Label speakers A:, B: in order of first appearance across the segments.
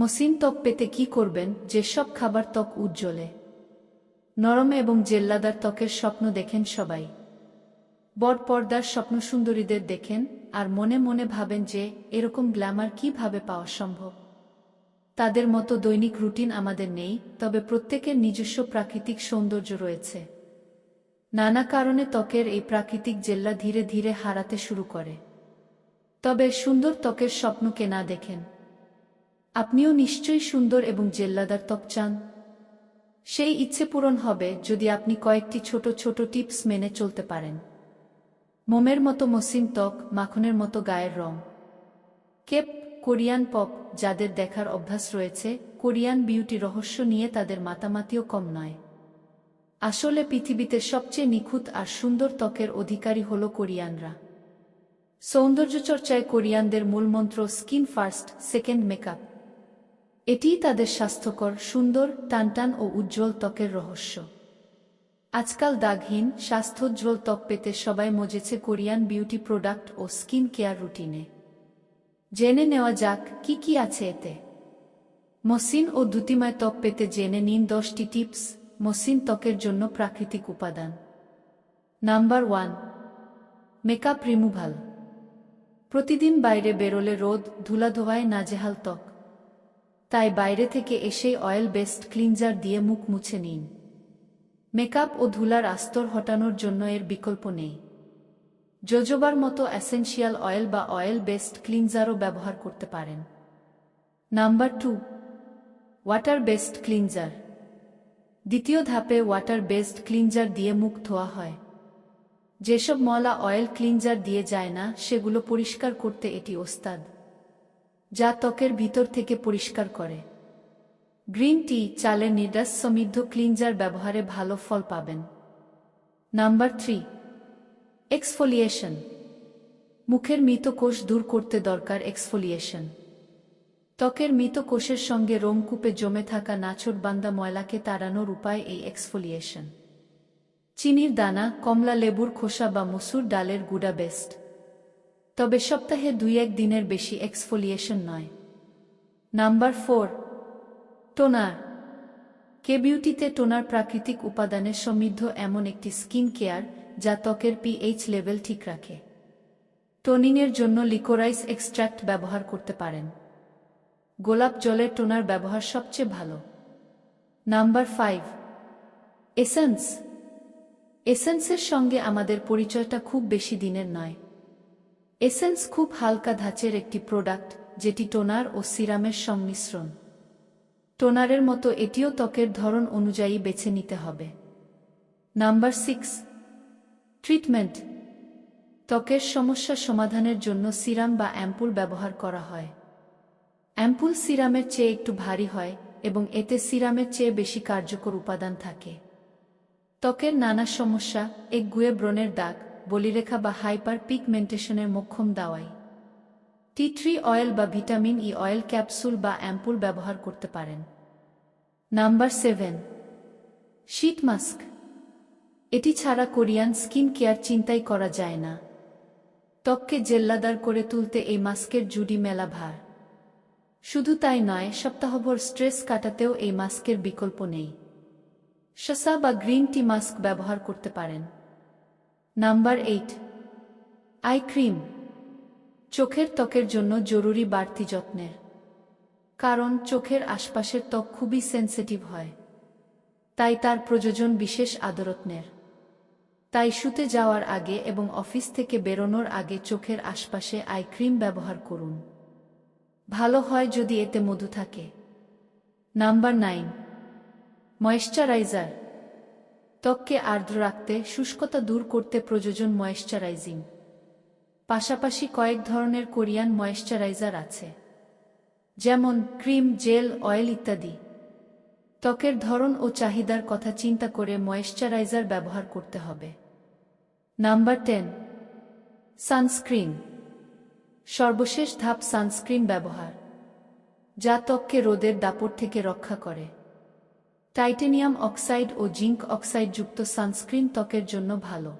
A: মসৃণ ত্বক পেতে কি করবেন? যেসব খাবার ত্বক উজ্জ্বলে। নরম এবং জেল্লাদার ত্বকের স্বপ্ন দেখেন সবাই। বড় পর্দার স্বপ্ন সুন্দরীদের দেখেন আর মনে মনে ভাবেন যে, এরকম গ্ল্যামার কীভাবে পাওয়া সম্ভব? তাদের মতো দৈনিক রুটিন আমাদের নেই, তবে প্রত্যেকের নিজস্ব প্রাকৃতিক সৌন্দর্য রয়েছে। নানা কারণে ত্বকের এই প্রাকৃতিক জেল্লা ধীরে ধীরে হারাতে শুরু করে। তবে সুন্দর ত্বকের স্বপ্নকে না দেখেন। আপনিও নিশ্চয়ই সুন্দর এবং জেল্লাদার ত্বক চান। সেই ইচ্ছে পূরণ হবে যদি আপনি কয়েকটি ছোট ছোট টিপস মেনে চলতে পারেন। মোমের মতো মসৃণ ত্বক, মাখনের মতো গায়ের রং। কেপ, কোরিয়ান পপ, যাদের দেখার অভ্যাস রয়েছে, কোরিয়ান বিউটি রহস্য নিয়ে তাদের মাতামাতিও কম নয়। আসলে পৃথিবীতে সবচেয়ে নিখুঁত আর সুন্দর ত্বকের অধিকারী হল কোরিয়ানরা। সৌন্দর্যচর্চায় কোরিয়ানদের মূলমন্ত্র স্কিন ফার্স্ট, সেকেন্ড মেকআপ। এটিই তাদের স্বাস্থ্যকর, সুন্দর, টানটান ও উজ্জ্বল ত্বকের রহস্য। আজকাল দাগহীন, স্বাস্থ্যোজ্জ্বল ত্বক পেতে সবাই মজেছে কোরিয়ান বিউটি প্রোডাক্ট ও স্কিন কেয়ার রুটিনে। জেনে নেওয়া যাক, কি কি আছে এতে। মসৃণ ও দ্যুতিময় ত্বক পেতে জেনে নিন দশটি টিপস, মসৃণ ত্বকের জন্য প্রাকৃতিক উপাদান। Number one, makeup removal. প্রতিদিন বাইরে বেরোলে রোদ, ধুলাধোয়ায় নাজেহাল ত্বক। তাই বাইরে থেকে এসেই অয়েল বেস্ট ক্লিনজার দিয়ে মুখ মুছে নিন। মেকআপ ও ধুলার আস্তর হটানোর জন্য এর বিকল্প নেই। জোজোবার মতো অ্যাসেনশিয়াল অয়েল বা অয়েল বেস্ট ক্লিনজারও ব্যবহার করতে পারেন। Number two, water based cleanser. দ্বিতীয় ধাপে ওয়াটার বেসড ক্লিনজার দিয়ে মুখ ধোয়া হয়। যেসব ময়লা অয়েল ক্লিনজার দিয়ে যায় না, সেগুলো পরিষ্কার করতে এটি ওস্তাদ। যা ত্বকের ভিতর থেকে পরিষ্কার করে। গ্রিন টি চালের নির্দাস সমৃদ্ধ ক্লিনজার ব্যবহারে ভালো ফল পাবেন। Number three, exfoliation. মুখের মৃত কোষ দূর করতে দরকার এক্সফোলিয়েশন। ত্বকের মৃত কোষের সঙ্গে রোমকূপে জমে থাকা নাছর বান্দা ময়লাকে তাড়ানোর উপায় এই এক্সফোলিয়েশন। চিনির দানা, কমলা লেবুর খোসা বা মসুর ডালের গুড়া বেস্ট তবে সপ্তাহে দুই এক দিনের বেশি এক্সফোলিয়েশন নয়। Number four, toner. কে বিউটিতে টোনার প্রাকৃতিক উপাদানে সমৃদ্ধ এমন একটি স্কিন কেয়ার যা ত্বকের পিএইচ লেভেল ঠিক রাখে। টোনিংয়ের জন্য লিকোরাইস এক্সট্র্যাক্ট ব্যবহার করতে পারেন। গোলাপ জলের টোনার ব্যবহার সবচেয়ে ভালো। Number five, essence. এসেন্সের সঙ্গে আমাদের পরিচয়টা খুব বেশি দিনের নয়। এসেন্স খুব হালকা ধাঁচের একটি প্রোডাক্ট, যেটি টোনার ও সিরামের সংমিশ্রণ। টোনারের মতো এটিও ত্বকের ধরন অনুযায়ী বেছে নিতে হবে। Number six. ট্রিটমেন্ট। ত্বকের সমস্যা সমাধানের জন্য সিরাম বা অ্যাম্পুল ব্যবহার করা হয়। অ্যাম্পুল সিরামের চেয়ে একটু ভারী হয় এবং এতে সিরামের চেয়ে বেশি কার্যকর উপাদান থাকে। ত্বকের নানা সমস্যা এক গুয়ে ব্রণের দাগ বলিরেখা বা হাইপার পিগমেন্টেশনের মোক্ষম দাওয়াই। টি ট্রি অয়েল বা ভিটামিন ই অয়েল ক্যাপসুল বা অ্যাম্পুল ব্যবহার করতে পারেন। Number seven, sheet mask. এটি ছাড়া কোরিয়ান স্কিন কেয়ার চিন্তাই করা যায় না। ত্বককে জেল্লাদার করে তুলতে এই মাস্কের জুডি মেলা ভার। শুধু তাই নয়, সপ্তাহভর স্ট্রেস কাটাতেও এই মাস্কের বিকল্প নেই। শসা বা গ্রিন টি মাস্ক ব্যবহার করতে পারেন। নাম্বার এইট আই ক্রিম চোখের ত্বকের জন্য জরুরি বাড়তি যত্নের। কারণ চোখের আশপাশের ত্বক খুবই সেন্সিটিভ হয়। তাই তার প্রয়োজন বিশেষ আদরত্নের। তাই শুতে যাওয়ার আগে এবং অফিস থেকে বেরোনোর আগে চোখের আশপাশে আই ক্রিম ব্যবহার করুন। ভালো হয় যদি এতে মধু থাকে। নাম্বার নাইন ময়েশ্চারাইজার ত্বককে আর্দ্র রাখতে, শুষ্কতা দূর করতে প্রয়োজন ময়েশ্চারাইজিং। পাশাপাশি কয়েক ধরনের কোরিয়ান ময়েশ্চারাইজার আছে। যেমন ক্রিম, জেল, অয়েল ইত্যাদি। ত্বকের ধরন ও চাহিদার কথা চিন্তা করে ময়েশ্চারাইজার ব্যবহার করতে হবে। Number ten, sunscreen. সর্বশেষ ধাপ সানস্ক্রিন ব্যবহার, যা ত্বককে রোদের দাপট থেকে রক্ষা করে। টাইটেনিয়াম অক্সাইড ও জিঙ্ক অক্সাইডযুক্ত সানস্ক্রিন ত্বকের জন্য ভালো।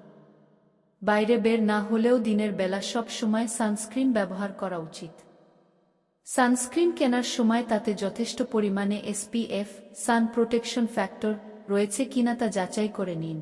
A: বাইরে বের না হলেও দিনের বেলা সব সময় সানস্ক্রিন ব্যবহার করা উচিত। সানস্ক্রিন কেনার সময় তাতে যথেষ্ট পরিমাণে এসপিএফ, সান প্রোটেকশন ফ্যাক্টর রয়েছে কিনা তা যাচাই করে নিন।